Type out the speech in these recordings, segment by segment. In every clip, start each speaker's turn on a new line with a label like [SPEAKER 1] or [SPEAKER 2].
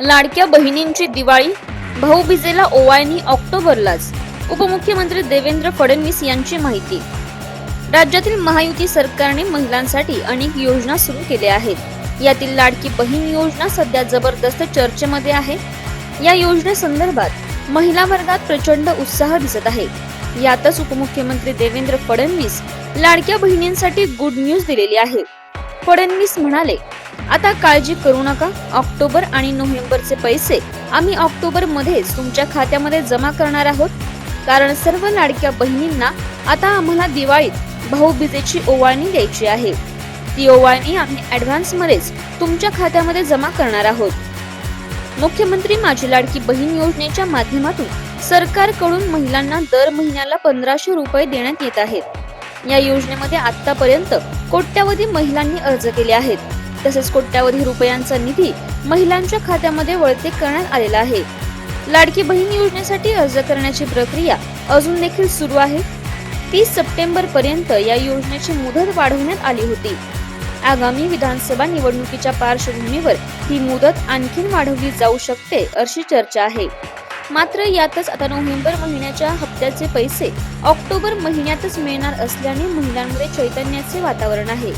[SPEAKER 1] लाडक्या बहिणींची दिवाळी भाऊबीजेला ओवाळणी ऑक्टोबरलाच. उपमुख्यमंत्री देवेंद्र फडणवीस यांची माहिती. राज्यातील महायुती सरकारने महिलांसाठी अनेक योजना सुरू केल्या आहेत. यातील लाडकी बहीण योजना सध्या जबरदस्त चर्चेमध्ये आहे. या योजनेसंदर्भात महिला वर्गात प्रचंड उत्साह दिसत आहे. यातच उपमुख्यमंत्री देवेंद्र फडणवीस लाडक्या बहिणींसाठी गुड न्यूज दिलेली आहे. फडणवीस म्हणाले आता काळजी करू नका. ऑक्टोबर आणि नोव्हेंबरचे पैसे आम्ही ऑक्टोबर मध्येच तुमच्या खात्यामध्ये जमा करणार आहोत. कारण सर्व लाडक्या बहिणींना आता आम्हाला दिवाळीत भाऊबीजेची ओवाळणी द्यायची आहे. ती ओवाळणी आम्ही ऍडव्हान्स मध्येच तुमच्या खात्यामध्ये जमा करणार आहोत. मुख्यमंत्री माझी लाडकी बहीण योजनेच्या माध्यमातून सरकारकडून महिलांना दर महिन्याला पंधराशे रुपये देण्यात येत आहेत. या योजनेमध्ये आतापर्यंत कोट्यावधी महिलांनी अर्ज केले आहेत. तसेच कोट्यावधी रुपयांचा निधी महिलांच्या खात्यामध्ये वळते करण्यात आलेला आहे. लाडकी बहीण योजनेसाठी अर्ज करण्याची प्रक्रिया अजून देखील सुरू आहे. तीस सप्टेंबर पर्यंत या योजनेची मुदत वाढवण्यात आली होती. आगामी विधानसभा निवडणुकीच्या पार्श्वभूमीवर ही मुदत आणखीन वाढवली जाऊ शकते अशी चर्चा आहे. मात्र यातच आता नोव्हेंबर महिन्याच्या हप्त्याचे पैसे ऑक्टोबर महिन्यातच मिळणार असल्याने महिलांमध्ये चैतन्याचे वातावरण आहे.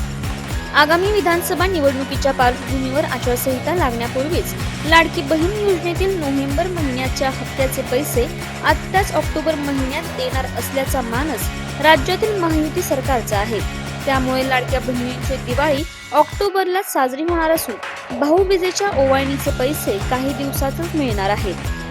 [SPEAKER 1] आगामी विधानसभा निवडणुकीच्या पार्श्वभूमीवर आचारसंहिता लागण्यापूर्वीच लाडकी बहीण योजनेतील नोव्हेंबर महिन्याच्या हप्त्याचे पैसे आत्ताच ऑक्टोबर महिन्यात देणार असल्याचा मानस राज्यातील महायुती सरकारचा आहे. त्यामुळे लाडक्या बहिणींची दिवाळी ऑक्टोबरला साजरी होणार असून भाऊबीजेच्या ओवाळणीचे पैसे काही दिवसातच मिळणार आहेत.